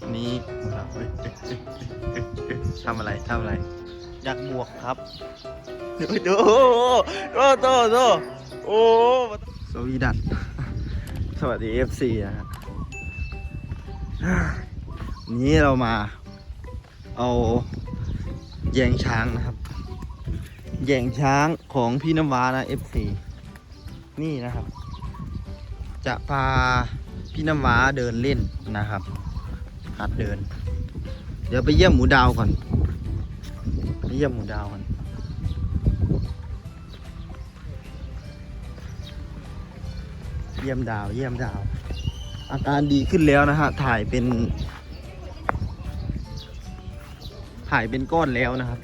อันนี้ครับเอ้ยเอ้ยเอ้ยเอ้ยเอ้ยทำอะไรทำอะไรอยากบวกครับโอ้โหโอ้โตโตโอ้สวีดัตสวัสดี FC นะฮะวันนี้เรามา เอาแยงช้างนะครับแยงช้างของพี่น้ำว้านะ FC นี่นะครับ จะพาพี่น้ำว้าเดินเล่นนะครับ หัดเดิน เดี๋ยวไปเยี่ยมหมูดาวก่อนไปเยี่ยมหมูดาวก่อนเยี่ยมดาวเยี่ยมดาว อาการดีขึ้นแล้วนะฮะถ่ายเป็น ถ่ายเป็นก้อนแล้วนะครับ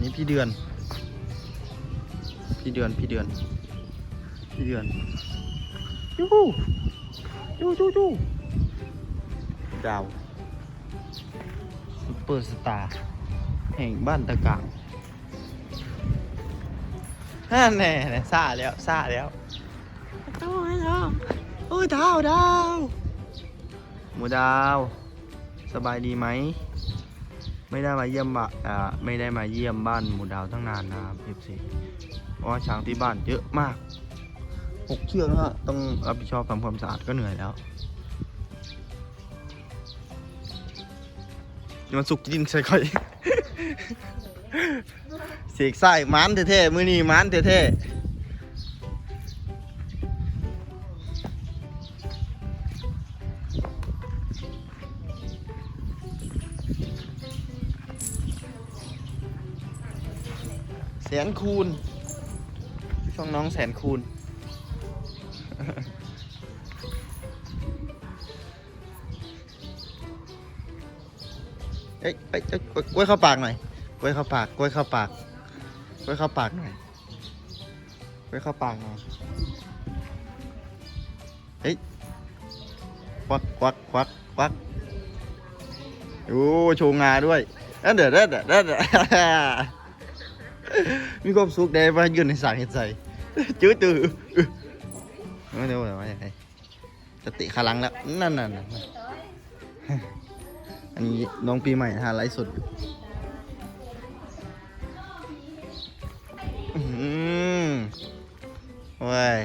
นี่พี่เดือน พี่เดือนพี่เดือนพี่เดือน ยูฮูยูยูยูดาวซุปเปอร์สตาร์แห่งบ้านตะกางฮ่าแน่แน่ซาแล้วซาแล้วโอ้ยดาวโอ้ยดาวดาวหมูดาว สบายดีไหม ไม่ได้มาเยี่ยมบะอ่าไม่ได้มาเยี่ยมบ้านหมูดาวตั้งนานนะครับเอฟซีเพราะช้างที่บ้านเยอะมาก หกเชือกนะฮะต้องรับผิดชอบทำความสะอาดก็เหนื่อยแล้วมันสุกจริงใช่ค่อยเสกไส้มันเท่ๆมือนี่มันเท่ๆแสนคูณช่องน้องแสนคูณ เอ้ยเอ้ยเอ้ยกล้วยเข้าปากหน่อยกล้วยเข้าปากกล้วยเข้าปากกล้วยเข้าปากหน่อยกล้วยเข้าปากหน่อยเฮ้ยควักควักควักควักโอ้โชว์งาด้วยเอ้ยเดี๋ยวเดี๋ยวเดี๋ยวเดี๋ยวมีความสุขได้มายืนในสางเห็ดใส่จื้อตื้อ ไม่รู้แต่ว่าอย่างไรจะติขาลังแล้วนั่นนั่นนั่นอันนี้น้องปีใหม่ฮะไลฟ์สดอยู่อื้อหือเว้ย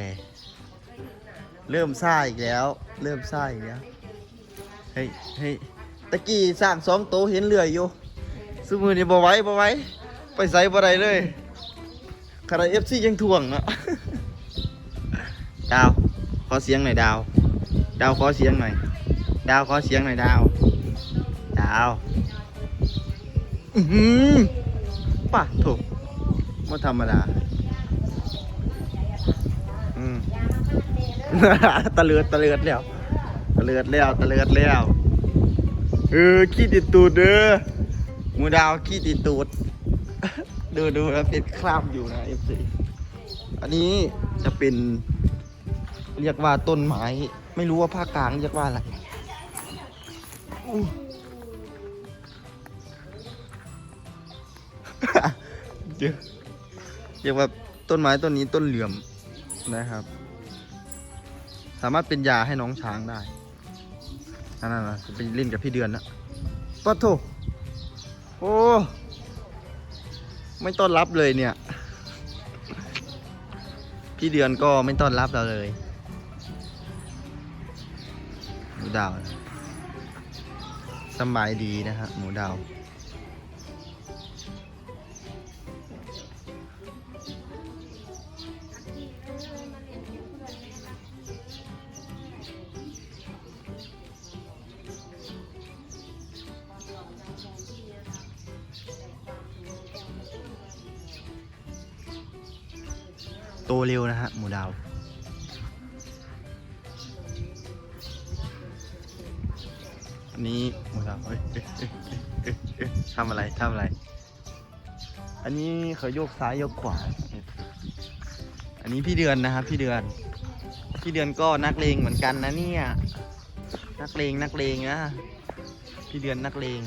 เริ่มซ่าอีกแล้ว เริ่มซ่าอีกแล้วเฮ้ยเฮ้ยตะกี้สร้างสองโตเห็นเรืออยู่สมือนี่บ่ไว้บ่ไว้ ไปใส่บ่ได้เลยคาราเอฟซียังถ่วงเนาะ ขอเสียงหน่อยดาว ดาวขอเสียงหน่อย ดาวขอเสียงหน่อยดาว ดาวอือหือป่ะถูกไม่ธรรมดา อืมตะเลือดตะเลือดแล้ว ตะเลือดแล้วตะเลือดแล้วเออขี้ติดตูดเด้อมูดาวขี้ติดตูด ดูดูแล้วเป็นคราบอยู่นะเอฟซีอันนี้จะเป็น เรียกว่าต้นไม้ ไม่รู้ว่าภาคกลางเรียกว่าอะไรเดี๋ยวเรียกว่าต้นไม้ต้นนี้ต้นเหลื่อมนะครับ สามารถเป็นยาให้น้องช้างได้นั่นน่ะจะไปเล่นกับพี่เดือนนะปะโถโอ้ ไม่ต้อนรับเลยเนี่ย พี่เดือนก็ไม่ต้อนรับเราเลย หมูดาวสบายดีนะฮะหมูดาว โตเร็วนะฮะหมูดาว อันนี้หมูดาเอ้ยเอ้ยเอ้ยเอ้ยเอ้ยทำอะไรทำอะไร อันนี้เขาโยกซ้ายโยกขวา อันนี้พี่เดือนนะครับพี่เดือน พี่เดือนก็นักเลงเหมือนกันนะเนี่ยนักเลงนักเลงนะพี่เดือนนักเลง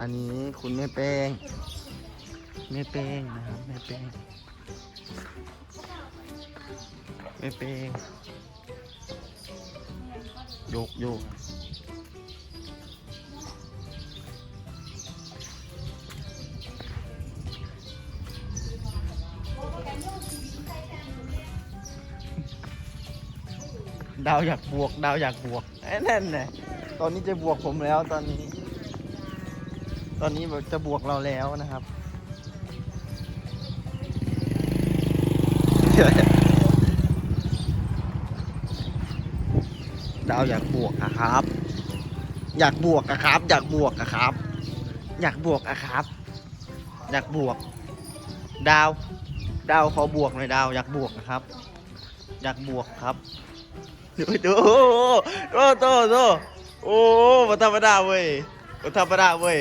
อันนี้คุณแม่แป้งแม่แป้งนะครับแม่แป้งไม่เป็น โยกโยกดาวอยากบวก ดาวอยากบวกไอ้นั่นไงตอนนี้จะบวกผมแล้วตอนนี้ ตอนนี้จะบวกเราแล้วนะครับาวอยากบวกอะครับ อยากบวกอะครับ อยากบวกอะครับ อยากบวกอะครับ อยากบวก ดาว ดาวขอบวกหน่อยดาวอยากบวกนะครับ อยากบวกครับดูดูโอ้โตโตโอ้มาธรรมดาเว้ยมาธรรมดาเว้ย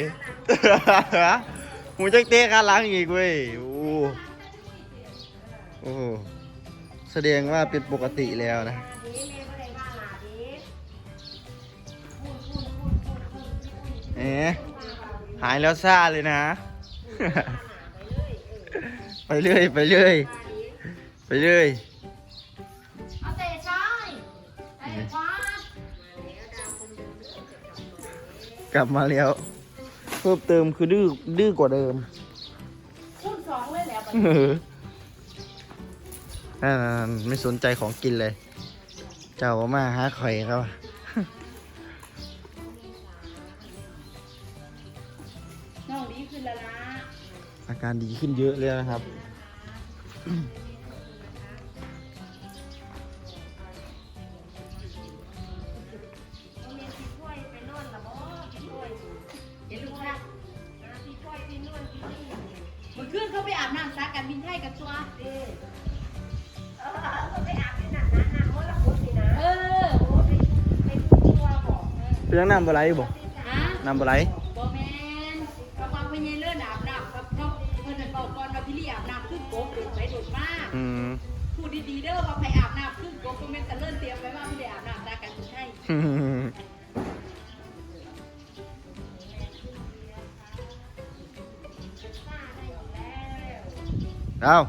หูจักเตะขาหลังอีกเว้ยโอ้โอ้แสดงว่าเป็นปกติแล้วนะ เอ๋หายแล้วซ่าเลยนะ ไปเรื่อย ไปเรื่อย ไปเรื่อยเอาเตะซ้ายเตะขวากลับมาแล้ว เพิ่มเติมคือดื้อดื้อกว่าเดิมคูณสองเลยแล้วเออนั่นๆไม่สนใจของกินเลย เจ้ามาหาไข่ครับ ขึ้นแล้วนะอาการดีขึ้นเยอะเลยนะครับเดี๋ยวลูกค่ะมื่อคืนเขาไปอาบน้ำซักกันบินไทยกับตัวเออเป็นยังน้ำบะไรบ่ฮะน้ำบะไรบอแมน กำลังพญเลื่อนอาบน้ำกับน้องเพื่อนนบอกก่อนว่าพี่ลี่อาบน้ำขึ้นโก๊กโดดไปโดดมากอืมพูดดีๆเด้อว่าไปอาบน้ำขึ้นโก๊กก็ไม่ตะเลื่อนเตรียมไว้ว่าพี่ได้อาบน้ำซักกันบินไทยดาว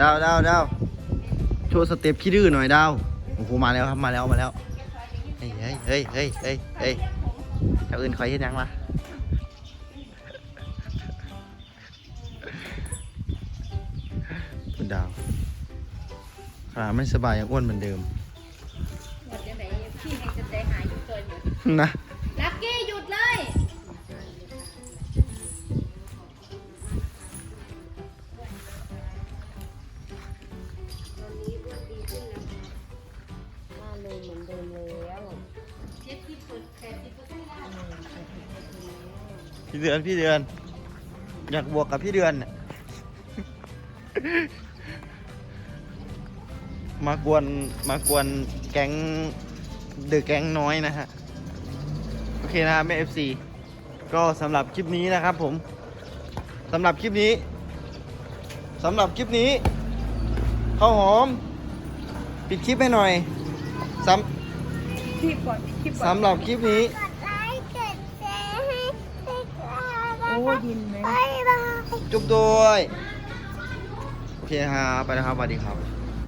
ดาวดาวดาวโชว์สเต็ปขี้ดื้อหน่อยดาวโอ้โหมาแล้วครับมาแล้วมาแล้วเฮ้ยเฮ้ยเฮ้ยเฮ้ยเฮ้ยเฮ้ยเจ้าอื่นคอยเฮ็ดหยังวะ ดาวขาไม่สบายยังอ้วนเหมือนเดิมหมดยังไงพี่ให้จะใจหายอยู่ตัวอยู่นะลักกี้หยุดเลยมาเลยเหมือนเดิมแล้วเจ็ดสิบเปอร์แปดสิบเปอร์เซ็นต์แล้วพี่เดือนพี่เดือน อยากบวกกับพี่เดือนน่ะ มากวนมากวนแก๊งเดอะแก๊งน้อยนะฮะ โอเคนะครับแม่ FC ก็สำหรับคลิปนี้นะครับผมสำหรับคลิปนี้สำหรับคลิปนี้ข้าวหอม ปิดคลิปให้หน่อยสคลิปก่อนคลิปำก่อนสำหรับคลิปนี้ กดไลค์กดแชร์ให้ให้กล้าโอ้ยินไหมบายบาย จุ๊บด้วย โอเคครับไปแล้วครับสวัสดีครับ